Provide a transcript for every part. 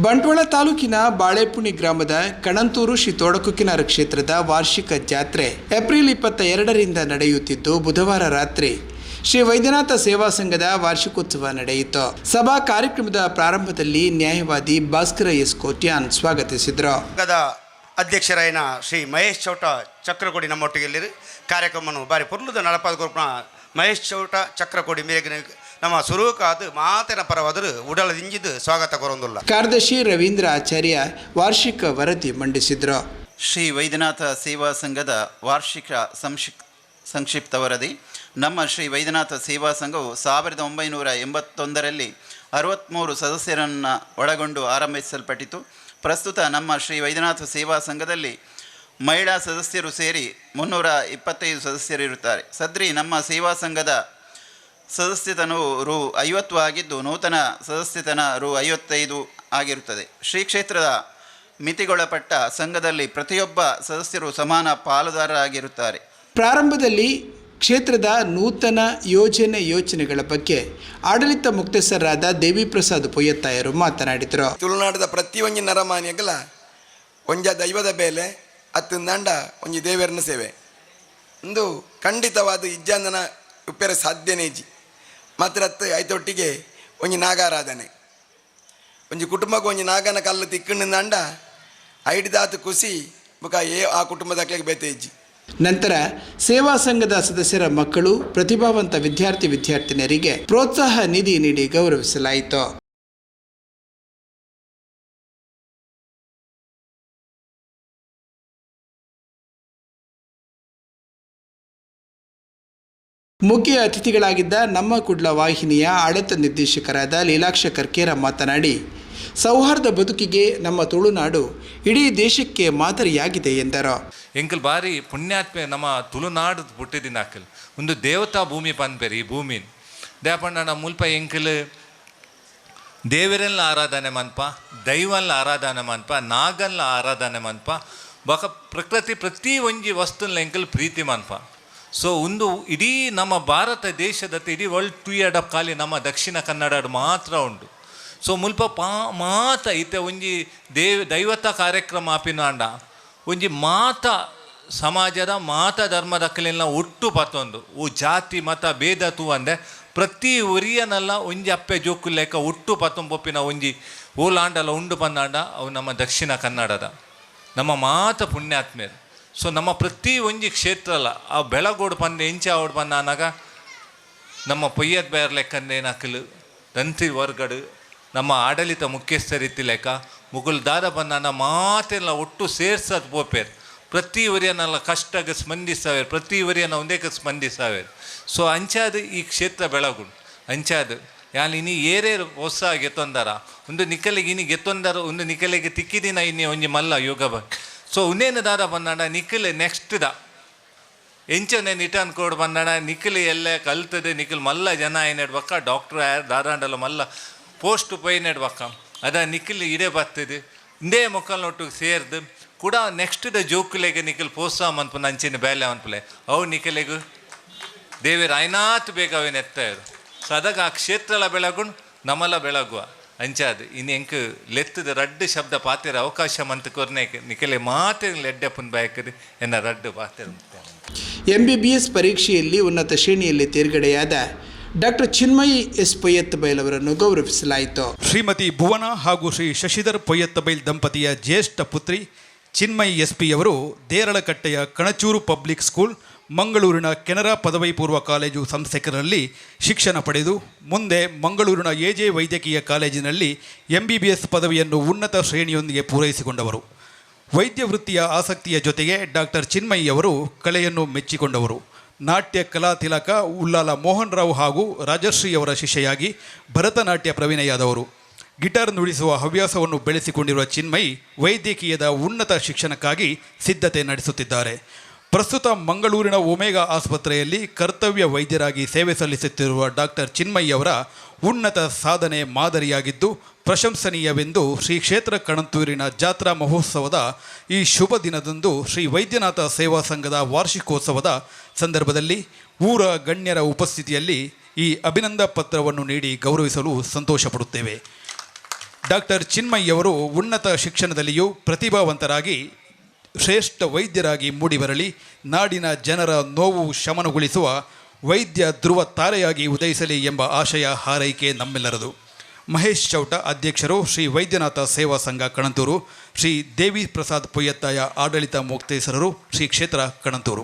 ಬಂಟ್ವಾಳ ತಾಲೂಕಿನ ಬಾಳೆಪುಣಿ ಗ್ರಾಮದ ಕಣಂತೂರು ಶ್ರೀ ತೋಡಕುಕ್ಕಿನಾರ ಕ್ಷೇತ್ರದ ವಾರ್ಷಿಕ ಜಾತ್ರೆ ಏಪ್ರಿಲ್ ಇಪ್ಪತ್ತ ಎರಡರಿಂದ ನಡೆಯುತ್ತಿದ್ದು ಬುಧವಾರ ರಾತ್ರಿ ಶ್ರೀ ವೈದ್ಯನಾಥ ಸೇವಾ ಸಂಘದ ವಾರ್ಷಿಕೋತ್ಸವ ನಡೆಯಿತು. ಸಭಾ ಕಾರ್ಯಕ್ರಮದ ಪ್ರಾರಂಭದಲ್ಲಿ ನ್ಯಾಯವಾದಿ ಭಾಸ್ಕರ ಎಸ್ ಕೋಟ್ಯಾನ್ ಸ್ವಾಗತಿಸಿದರು. ಸಂಘದ ಅಧ್ಯಕ್ಷರಾಯಿನ ಶ್ರೀ ಮಹೇಶ್ ಚೌಟ ಚಕ್ರಕೋಡಿ ನಮ್ಮೊಟ್ಟಿಗೆ ಕಾರ್ಯಕ್ರಮವನ್ನು ಬಾರಿ ಪುರ್ಲುದ ನಡಪಾದ ಗ್ರೂಪ್ನ ಮಹೇಶ್ ಚೌಟ ಚಕ್ರಕೋಡಿ ಮೇಗಿನ ನಮ್ಮ ಸುರೂಕಾದ ಮಾತಿನ ಪರವಾದರು ಉಡಲದಿಂಜಿದ್ದು ಸ್ವಾಗತ ಕೊರೊಂದುಲ್ಲ. ಕಾರ್ಯದರ್ಶಿ ರವೀಂದ್ರ ಆಚಾರ್ಯ ವಾರ್ಷಿಕ ವರದಿ ಮಂಡಿಸಿದ್ರು. ಶ್ರೀ ವೈದ್ಯನಾಥ ಸೇವಾ ಸಂಘದ ವಾರ್ಷಿಕ ಸಂಕ್ಷಿಪ್ ಸಂಕ್ಷಿಪ್ತ ವರದಿ. ನಮ್ಮ ಶ್ರೀ ವೈದ್ಯನಾಥ ಸೇವಾ ಸಂಘವು ಸಾವಿರದ ಒಂಬೈನೂರ ಎಂಬತ್ತೊಂದರಲ್ಲಿ ಅರವತ್ತ್ಮೂರು ಸದಸ್ಯರನ್ನು ಒಳಗೊಂಡು ಆರಂಭಿಸಲ್ಪಟ್ಟಿತು. ಪ್ರಸ್ತುತ ನಮ್ಮ ಶ್ರೀ ವೈದ್ಯನಾಥ ಸೇವಾ ಸಂಘದಲ್ಲಿ ಮಹಿಳಾ ಸದಸ್ಯರು ಸೇರಿ ಮುನ್ನೂರ ಇಪ್ಪತ್ತೈದು ಸದಸ್ಯರಿರುತ್ತಾರೆ ಸದ್ರಿ ನಮ್ಮ ಸೇವಾ ಸಂಘದ ಸದಸ್ಯತನವು ರು ಐವತ್ತು ಆಗಿದ್ದು ನೂತನ ಸದಸ್ಯತನ ರು ಐವತ್ತೈದು ಆಗಿರುತ್ತದೆ. ಶ್ರೀ ಕ್ಷೇತ್ರದ ಮಿತಿಗೊಳಪಟ್ಟ ಸಂಘದಲ್ಲಿ ಪ್ರತಿಯೊಬ್ಬ ಸದಸ್ಯರು ಸಮಾನ ಪಾಲುದಾರರಾಗಿರುತ್ತಾರೆ. ಪ್ರಾರಂಭದಲ್ಲಿ ಕ್ಷೇತ್ರದ ನೂತನ ಯೋಜನೆ ಯೋಚನೆಗಳ ಬಗ್ಗೆ ಆಡಳಿತ ಮುಕ್ತಸ್ಥರಾದ ದೇವಿ ಪ್ರಸಾದ್ ಪೊಯ್ಯತ್ತಾಯರು ಮಾತನಾಡಿದರು. ತುಳುನಾಡದ ಪ್ರತಿಯೊಂದು ನರಮಾನ್ಯಗಳ ಒಂಜ ದೈವದ ಬೇಲೆ ಅತ್ತು ದಂಡ ಒಂಜಿ ದೇವರನ ಸೇವೆ. ಒಂದು ಖಂಡಿತವಾದ ಇಜ್ಜಂದನ ಉಪ್ಪೆರ ಸಾಧ್ಯನೇಜಿ ಮಾತ್ರ ಅತ್ತ ಐತೊಟ್ಟಿಗೆ ಒಂಜಿ ನಾಗಾರಾಧನೆ. ಒಂಜಿ ಕುಟುಂಬಕ್ಕೆ ಒಂಜಿ ನಾಗನ ಕಲ್ಲು ತಿಕ್ಕಂಡ ಐಡಿದಾತು ಕುಸಿ ಮುಖ ಏ ಆ ಕುಟುಂಬದಕ್ಕೆ ಬೇತೇಜಿ ನಂತರ ಸೇವಾ ಸಂಘದ ಸದಸ್ಯರ ಮಕ್ಕಳು ಪ್ರತಿಭಾವಂತ ವಿದ್ಯಾರ್ಥಿ ವಿದ್ಯಾರ್ಥಿನಿಯರಿಗೆ ಪ್ರೋತ್ಸಾಹ ನಿಧಿ ನೀಡಿ ಗೌರವಿಸಲಾಯಿತು. ಮುಖ್ಯ ಅತಿಥಿಗಳಾಗಿದ್ದ ನಮ್ಮ ಕುಡ್ಲ ವಾಹಿನಿಯ ಆಡಳಿತ ನಿರ್ದೇಶಕರಾದ ಲೀಲಾಕ್ಷ ಕರ್ಕೇರ ಮಾತನಾಡಿ, ಸೌಹಾರ್ದ ಬದುಕಿಗೆ ನಮ್ಮ ತುಳುನಾಡು ಇಡೀ ದೇಶಕ್ಕೆ ಮಾದರಿಯಾಗಿದೆ ಎಂದರು. ಎಂಕಲ್ ಬಾರಿ ಪುಣ್ಯಾತ್ಮೆ ನಮ್ಮ ತುಳುನಾಡು ಹುಟ್ಟಿದ್ದೀನಿ ಅಕ್ಕಲ್ ಒಂದು ದೇವತಾ ಭೂಮಿ ಪನ್ಪೇರಿ, ಈ ಭೂಮಿನ್. ದೇಪಣ್ಣ ಮುಲ್ಪ ಎಂಕಲ್, ದೇವರಲ್ಲಿ ಆರಾಧನೆ ಮನ್ಪ, ದೈವಲ್ಲ ಆರಾಧನೆ ಮನ್ಪ, ನಾಗಲ್ಲ ಆರಾಧನೆ ಮನ್ಪ, ಬಕ ಪ್ರಕೃತಿ ಪ್ರತಿ ಒಂಜಿ ವಸ್ತುನ ಎಂಕಲ್ ಪ್ರೀತಿ ಮನ್ಪ. ಸೊ ಒಂದು ಇಡೀ ನಮ್ಮ ಭಾರತ ದೇಶದ ಇಡೀ ವರ್ಲ್ಡ್ ಟು ಇಯರ್ಡ್ ಅಪ್ ಖಾಲಿ ನಮ್ಮ ದಕ್ಷಿಣ ಕನ್ನಡ ಮಾತ್ರ ಉಂಟು. ಸೊ ಮುಲ್ಪ ಪಾ, ಮಾತ ಇತ್ತೆ ಒಂಜಿ ದೇವ್, ದೈವತ ಕಾರ್ಯಕ್ರಮ ಆಪಿನಾಂಡ ಒಂಜಿ ಮಾತ ಸಮಾಜದ, ಮಾತ ಧರ್ಮದ ಕಲೆಲ್ಲ ಒಟ್ಟು ಪತ್ತೊಂದು. ಓ ಜಾತಿ, ಮತ, ಭೇದ ತೂ ಅಂದೆ ಪ್ರತಿ ಉರಿಯನಲ್ಲ ಒಂಜಿ ಅಪ್ಪೆ ಜೋಕು ಲೆಕ್ಕ ಒಟ್ಟು ಪತ್ತೊಂಬೊಪ್ಪಿನ ಒಂಜಿ ಓಲಾಂಡಲ ಉಂಡು ಪಂದಾಂಡ ಅವು ನಮ್ಮ ದಕ್ಷಿಣ ಕನ್ನಡದ. ನಮ್ಮ ಮಾತ ಪುಣ್ಯಾತ್ಮೇರು ಸೊ ನಮ್ಮ ಪ್ರತಿ ಒಂಜಿ ಅಲ್ಲ. ಆ ಬೆಳಗೋಡು ಪಂದೆ ಎಂಚ ಅವಡು ಪಂದ ಅನ್ನಾಗ ನಮ್ಮ ಪೊಯ್ಯದ ಬೇರ್ ಲೆಕ್ಕಂದೆ ನಕಲು, ದಂತಿ ವರ್ಗಡು, ನಮ್ಮ ಆಡಳಿತ ಮುಖ್ಯಸ್ಥರಿತ್ತಿ ಲೆಕ್ಕ, ಮುಗುಲ್ ದಾದ ಬಂದಾನ ಮಾತೆಲ್ಲ ಒಟ್ಟು ಸೇರ್ಸೋದು ಪೋಪೇರ್. ಪ್ರತಿ ವರಿಯನ್ನೆಲ್ಲ ಕಷ್ಟಕ್ಕೆ ಸ್ಪಂದಿಸಾವೇರು ಪ್ರತಿ ವರಿಯನ್ನು ಒಂದೇಕ ಸ್ಪಂದಿಸಾವೇರು ಸೊ ಅಂಚಾದ ಈ ಕ್ಷೇತ್ರ ಬೆಳಗುಂಡು ಅಂಚಾದ, ಯಾನ್ ಇನಿ ಏರೇ ಹೊಸ ಗೆತ್ತೊಂದರ. ಒಂದು ನಿಕಲಿಗೆ ಇನಿ ಗೆತ್ತೊಂದರ, ಒಂದು ನಿಕಲಿಗೆ ತಿಕ್ಕಿದಿನ ಇನ್ನಿ ಒಂಜಿ ಮಲ್ಲ ಯೋಗ ಬ ಸೊ ಉನ್ನೇನು ದಾದ ಬಂದಾಡ ನಿಖಿಲ್ ನೆಕ್ಸ್ಟ್ ದ. ಎಂಚನೆ ನಿಟನ್ ಕೋಡ್ ಬಂದಾಣ, ನಿಖಿಲ್ ಎಲ್ಲ ಕಲ್ತದೆ, ನಿಖಿಲ್ ಮಲ್ಲ ಜನ ಏನೇಡ್ ಬಕ್ಕ ಡಾಕ್ಟ್ರ್ ಯಾರು ದಾದಾಂಡಲ್ಲ ಮಲ್ಲ ಪೋಸ್ಟ್ ಪೈ ನೆಡ್ಬಕ್ಕ ಅದ ನಿಖಿಲ್ ಇಡೇ ಬರ್ತದೆ. ಇಂದೇ ಮುಖಲ್ ನೊಟ್ಟಿಗೆ ಸೇರ್ದು, ಕೂಡ ನೆಕ್ಸ್ಟ್ ದ ಜೋಕುಲೆಗೆ ನಿಖಿಲ್ ಪ್ರೋತ್ಸಾಹ ಮನ್ಪು ನಂಚಿನ ಬೇಲೆ ಅನ್ಪಲೆ ಅವು ನಿಖಿಲೆಗು, ದೇವಿ ಐನಾತ್ ಬೇಗ ಅವೇನು ಎತ್ತ ಸೊ ಅದಾಗ ಆ ಕ್ಷೇತ್ರಲ ಬೆಳಗುಂಡು ನಮ್ಮಲ್ಲ ಬೆಳಗುವ. ಅಂಚಾದು ಇನ್ನು ಎಂಕ್ ಲೆತ್ತದ ರಡ್ಡು ಶಬ್ದ ಪಾತೆರ ಅವಕಾಶ ಮಂತ್ ಕೊರ್ನೆ ನಿಖಲೆ ಮಾತೆ ಲೆಡ್ಡಪ್ಪನ ಬಾಯಕರಿ ಎನ್ನ ರಡ್ಡು ಬಿ ಎಸ್ ಪರೀಕ್ಷೆಯಲ್ಲಿ ಉನ್ನತ ಶ್ರೇಣಿಯಲ್ಲಿ ತೇರ್ಗಡೆಯಾದ ಡಾಕ್ಟರ್ ಚಿನ್ಮಯಿ ಎಸ್ ಪೊಯ್ಯತ್ ಬೈಲವರನ್ನು ಗೌರವಿಸಲಾಯಿತು. ಶ್ರೀಮತಿ ಭುವನ ಹಾಗೂ ಶ್ರೀ ಶಶಿಧರ್ ಪೊಯ್ಯತ್ತಬೈಲ್ ದಂಪತಿಯ ಜ್ಯೇಷ್ಠ ಪುತ್ರಿ ಚಿನ್ಮಯಿ ಎಸ್ ಪಿ ಅವರು ದೇರಳಕಟ್ಟೆಯ ಕಣಚೂರು ಪಬ್ಲಿಕ್ ಸ್ಕೂಲ್ ಮಂಗಳೂರಿನ ಕೆನರಾ ಪದವಿ ಪೂರ್ವ ಕಾಲೇಜು ಸಂಸ್ಥೆಕರಲ್ಲಿ ಶಿಕ್ಷಣ ಪಡೆದು, ಮುಂದೆ ಮಂಗಳೂರಿನ ಎ ಜೆ ವೈದ್ಯಕೀಯ ಕಾಲೇಜಿನಲ್ಲಿ ಎಂ ಬಿ ಬಿ ಎಸ್ ಪದವಿಯನ್ನು ಉನ್ನತ ಶ್ರೇಣಿಯೊಂದಿಗೆ ಪೂರೈಸಿಕೊಂಡವರು. ವೈದ್ಯ ವೃತ್ತಿಯ ಆಸಕ್ತಿಯ ಜೊತೆಗೆ ಡಾಕ್ಟರ್ ಚಿನ್ಮಯಿಯವರು ಕಲೆಯನ್ನು ಮೆಚ್ಚಿಕೊಂಡವರು. ನಾಟ್ಯ ಕಲಾ ತಿಲಕ ಉಲ್ಲಾಲ ಮೋಹನ್ ರಾವ್ ಹಾಗೂ ರಾಜಶ್ರೀಯವರ ಶಿಷ್ಯೆಯಾಗಿ ಭರತನಾಟ್ಯ ಪ್ರವೀಣೆಯಾದವರು. ಗಿಟಾರ್ ನುಡಿಸುವ ಹವ್ಯಾಸವನ್ನು ಬೆಳೆಸಿಕೊಂಡಿರುವ ಚಿನ್ಮಯಿ ವೈದ್ಯಕೀಯದ ಉನ್ನತ ಶಿಕ್ಷಣಕ್ಕಾಗಿ ಸಿದ್ಧತೆ ನಡೆಸುತ್ತಿದ್ದಾರೆ. ಪ್ರಸ್ತುತ ಮಂಗಳೂರಿನ ಒಮೇಗಾ ಆಸ್ಪತ್ರೆಯಲ್ಲಿ ಕರ್ತವ್ಯ ವೈದ್ಯರಾಗಿ ಸೇವೆ ಸಲ್ಲಿಸುತ್ತಿರುವ ಡಾಕ್ಟರ್ ಚಿನ್ಮಯ್ಯವರ ಉನ್ನತ ಸಾಧನೆ ಮಾದರಿಯಾಗಿದ್ದು, ಪ್ರಶಂಸನೀಯವೆಂದು ಶ್ರೀ ಕ್ಷೇತ್ರ ಕಣಂತೂರಿನ ಜಾತ್ರಾ ಮಹೋತ್ಸವದ ಈ ಶುಭ ದಿನದಂದು ಶ್ರೀ ವೈದ್ಯನಾಥ ಸೇವಾ ಸಂಘದ ವಾರ್ಷಿಕೋತ್ಸವದ ಸಂದರ್ಭದಲ್ಲಿ ಊರ ಗಣ್ಯರ ಉಪಸ್ಥಿತಿಯಲ್ಲಿ ಈ ಅಭಿನಂದ ಪತ್ರವನ್ನು ನೀಡಿ ಗೌರವಿಸಲು ಸಂತೋಷಪಡುತ್ತೇವೆ. ಡಾಕ್ಟರ್ ಚಿನ್ಮಯ್ಯವರು ಉನ್ನತ ಶಿಕ್ಷಣದಲ್ಲಿಯೂ ಪ್ರತಿಭಾವಂತರಾಗಿ ಶ್ರೇಷ್ಠ ವೈದ್ಯರಾಗಿ ಮೂಡಿಬರಲಿ, ನಾಡಿನ ಜನರ ನೋವು ಶಮನಗೊಳಿಸುವ, ವೈದ್ಯ ಧ್ರುವ ತಾರೆಯಾಗಿ ಉದಯಿಸಲಿ ಎಂಬ ಆಶಯ ಹಾರೈಕೆ ನಮ್ಮೆಲ್ಲರದು. ಮಹೇಶ್ ಚೌಟ ಅಧ್ಯಕ್ಷರು ಶ್ರೀ ವೈದ್ಯನಾಥ ಸೇವಾ ಸಂಘ ಕಣಂತೂರು, ಶ್ರೀ ದೇವಿ ಪ್ರಸಾದ್ ಪೊಯ್ಯತ್ತಾಯ ಆಡಳಿತ ಮುಕ್ತೇಸರರು ಶ್ರೀ ಕ್ಷೇತ್ರ ಕಣಂತೂರು.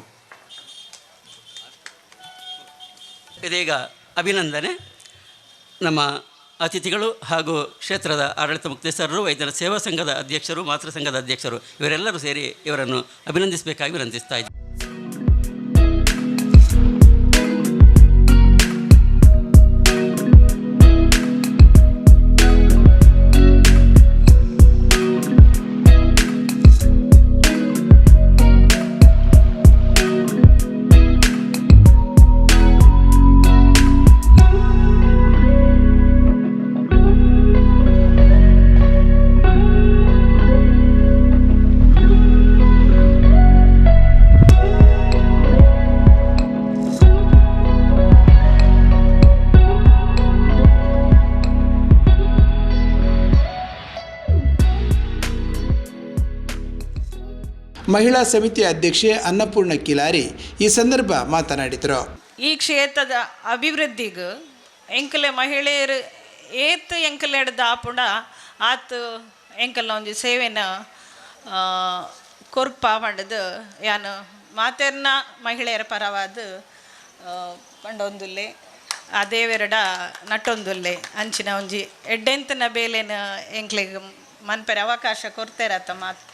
ಇದೀಗ ಅಭಿನಂದನೆ. ನಮ್ಮ ಅತಿಥಿಗಳು ಹಾಗೂ ಕ್ಷೇತ್ರದ ಆಡಳಿತ ಮುಕ್ತೇಶ್ವರರು ವೈದ್ಯರ ಸೇವಾ ಸಂಘದ ಅಧ್ಯಕ್ಷರು, ಮಾತೃ ಸಂಘದ ಅಧ್ಯಕ್ಷರು, ಇವರೆಲ್ಲರೂ ಸೇರಿ ಇವರನ್ನು ಅಭಿನಂದಿಸಬೇಕಾಗಿ ವಿನಂತಿಸ್ತಾ ಮಹಿಳಾ ಸಮಿತಿ ಅಧ್ಯಕ್ಷೆ ಅನ್ನಪೂರ್ಣ ಕಿಲಾರಿ ಈ ಸಂದರ್ಭ ಮಾತನಾಡಿದರು. ಈ ಕ್ಷೇತ್ರದ ಅಭಿವೃದ್ಧಿಗೆ ಎಂಕಲೆ ಮಹಿಳೆಯರು ಏತ್ ಎಂಕಲೆಡ್ದ ಆಪುಂಡ ಆತ್ ಎಂಕಲ್ನ ಒಂದು ಸೇವೆನ ಕೊರ್ಪ ಪಂಡದು ಯಾನು ಮಾತೆರ್ನ ಮಹಿಳೆಯರ ಪರವಾದ ಪಂಡೊಂದುಲ್ಲೆ, ಆ ದೇವೆರಡ ನಟ್ಟೊಂದುಲ್ಲೆ, ಅಂಚಿನ ಒಂಜಿ ಎಡ್ಡೆಂತನ ಬೇಲೆನ ಎಂಕ್ಲೆಗೆ ಮನ್ಪೆರ ಅವಕಾಶ ಕೊಡ್ತೇರತ್ತ ಮಾತ್.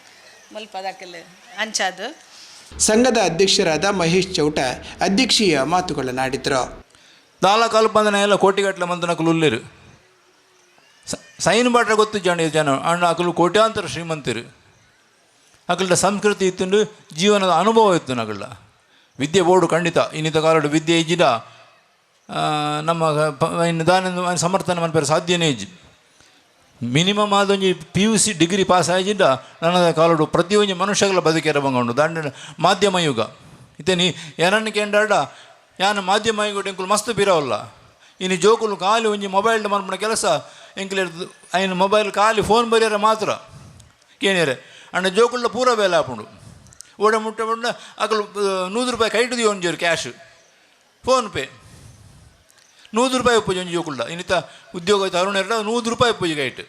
ಮುಲ್ಪದಕ್ಕಲ್ ಅಂಚಾದು. ಸಂಘದ ಅಧ್ಯಕ್ಷರಾದ ಮಹೇಶ್ ಚೌಟ ಅಧ್ಯಕ್ಷೀಯ ಮಾತುಗಳನ್ನಾಡಿದರು ದಾಲ ಕಲ್ಪಂದನ ಎಲ್ಲ ಕೋಟಿಗಟ್ಟಲೆ ಮಂದಿ ನಕಲು ಉಲ್ಲೇರು ಸೈನ್ ಬಾಟ್ರೆ ಗೊತ್ತು ಜನ ಜನ. ಅಣ್ಣ ಅಕಲು ಕೋಟ್ಯಾಂತರ ಶ್ರೀಮಂತರು. ಅಕಲ್ದ ಸಂಸ್ಕೃತಿ ಇತ್ತು ಜೀವನದ ಅನುಭವ ಇತ್ತು ನಕಲ್ದ ವಿದ್ಯೆ ಬೋರ್ಡು ಖಂಡಿತ. ಇನ್ನಿತ ಕಾಲಡು ವಿದ್ಯೆ ಇಜ್ಜಿದ ಆ, ನಮ್ಮ ಇನ್ನು ದಾನ ಸಮರ್ಥನೆ ಮನ್ಪೇರು ಸಾಧ್ಯನೇ ಇಜ್ಜಿ. Minimum ಆದೊಂಜಿ P U C degree pass ಆಯ್ಜಿಂದ ನನ್ನ ಕಾಲಡು ಪ್ರತಿಯೊಂದು ಮನುಷ್ಯಗಳ ಬದುಕೇರ ದಾಂಡ ಮಾಧ್ಯಮ ಯುಗ. ಇತ್ತೆ ನೀ ಏನನ್ನು ಕೇಂಡಾಡ ಯಾನು ಮಾಧ್ಯಮ ಯುಗ ಎಂಕುಲು ಮಸ್ತ್ ಬಿರವಲ್ಲ. ಇನ್ನು ಜೋಕುಲು ಖಾಲಿ ಒಂಜಿ ಮೊಬೈಲ್ ಮನ್ಪಣ ಕೆಲಸ, ಎಂಕುಲು ಐನು ಮೊಬೈಲ್ ಖಾಲಿ ಫೋನ್ ಬರೆಯರ ಮಾತ್ರ. ಕೇಳಿಯರೆ ಅಣ್ಣ ಜೋಕುಲ್ಲ ಪೂರ ಬೇಲೆ ಆಪುಂಡು. ಓಡ ಮುಟ್ಟ ಅಕಲು ನೂರು ರೂಪಾಯಿ ಕೈಟು ಒಂಜೂರು ಕ್ಯಾಶ್ ಫೋನ್ ಪೇ ನೂರು ರೂಪಾಯಿ ಉಪ್ಪುಜಿ ഇനിത്തെ ഉദ്യോഗ ಎರಡ ನೂರು ರೂಪಾಯಿ ಕೈಟ್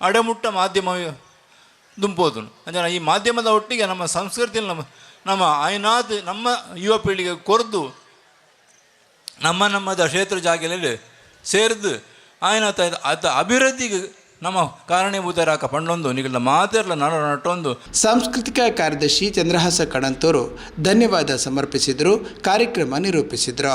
ಅಡಮುಟ್ಟ ಮಾಧ್ಯಮ ದುಂಪೋದು. ಅಂದರೆ ಈ ಮಾಧ್ಯಮದ ಒಟ್ಟಿಗೆ ನಮ್ಮ ಸಂಸ್ಕೃತಿಯಲ್ಲಿ ನಮ್ಮ ನಮ್ಮ ಆಯ್ನಾತ್ ನಮ್ಮ ಯುವ ಪೀಳಿಗೆ ಕೊರ್ದು, ನಮ್ಮ ನಮ್ಮದ ಕ್ಷೇತ್ರ ಜಾಗದಲ್ಲಿ ಸೇರಿದು ಆಯ್ನಾತ ಆತ ಅಭಿವೃದ್ಧಿಗೆ ನಮ್ಮ ಕಾರಣೀಭೂತರಾಕ ಪಂಡೊಂದು ನಿಗಲ ಮಾತಿರಲ ನಡ ನಟೊಂದು. ಸಾಂಸ್ಕೃತಿಕ ಕಾರ್ಯದರ್ಶಿ ಚಂದ್ರಹಾಸ ಕಣಂತೂರು ಧನ್ಯವಾದ ಸಮರ್ಪಿಸಿದರು, ಕಾರ್ಯಕ್ರಮ ನಿರೂಪಿಸಿದರು.